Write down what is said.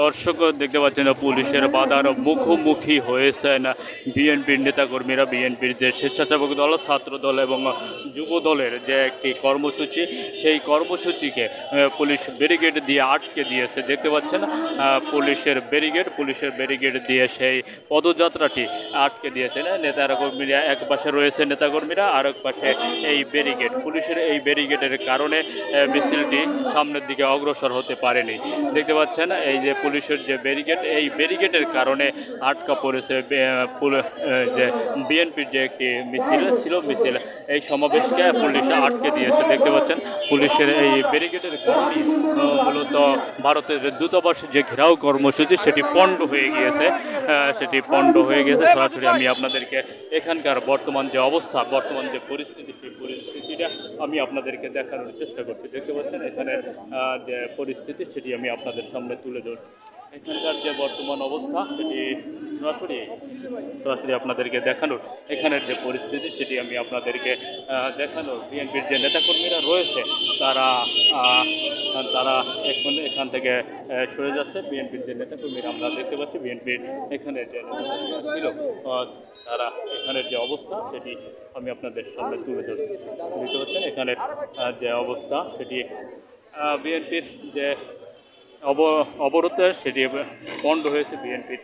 দর্শক দেখতে পাচ্ছেন, পুলিশের বাধার মুখোমুখি হয়েছেন বিএনপির নেতাকর্মীরা, বিএনপির যে স্বেচ্ছাসেবক দল, ছাত্র দল এবং যুব দলের যে একটি কর্মসূচি, সেই কর্মসূচিকে পুলিশ ব্যারিকেড দিয়ে আটকে দিয়েছে। দেখতে পাচ্ছেন পুলিশের ব্যারিকেড পুলিশের ব্যারিকেড দিয়ে সেই পদযাত্রাটি আটকে দিয়েছে না নেতারা কর্মীরা এক পাশে রয়েছে নেতাকর্মীরা আর এক পাশে এই ব্যারিকেড। পুলিশের এই ব্যারিকেডের কারণে মিছিলটি সামনের দিকে অগ্রসর হতে পারেনি। দেখতে পাচ্ছেন, এই যে পুলিশের যে ব্যারিকেড, এই ব্যারিকেডের কারণে আটকা পড়েছে যে বিএনপির যে একটি মিছিল ছিল, মিছিল, এই সমাবেশকে পুলিশ আটকে দিয়েছে। দেখতে পাচ্ছেন, পুলিশের এই ব্যারিকেডের কারণে মূলত ভারতের যে দূতাবাসের যে ঘেরাও কর্মসূচি, সেটি পণ্ড হয়ে গিয়েছে। সেটি পণ্ড হয়ে গেছে সরাসরি আমি আপনাদেরকে এখানকার বর্তমান যে অবস্থা, বর্তমান যে পরিস্থিতি, সেই পরিস্থিতিটা আমি আপনাদেরকে দেখানোর চেষ্টা করছি। দেখতে পাচ্ছেন, এখানে যে পরিস্থিতি, সেটি আমি আপনাদের সামনে তুলে ধরছি। এখানকার যে বর্তমান অবস্থা, সেটি সরাসরি সরাসরি আপনাদেরকে দেখানোর, এখানের যে পরিস্থিতি, সেটি আমি আপনাদেরকে দেখানোর। বিএনপির যে নেতাকর্মীরা রয়েছে, তারা তারা এখন এখান থেকে সরে যাচ্ছে। বিএনপির যে নেতাকর্মীরা আমরা দেখতে পাচ্ছি, বিএনপির এখানে যে ছিল তারা এখানের যে অবস্থা, সেটি আমি আপনাদের সামনে তুলে ধরছি। বুঝতে পারছেন? এখানের যে অবস্থা, সেটি বিএনপির যে অব অবরোধ সেটি বন্ধ হয়েছে বিএনপির।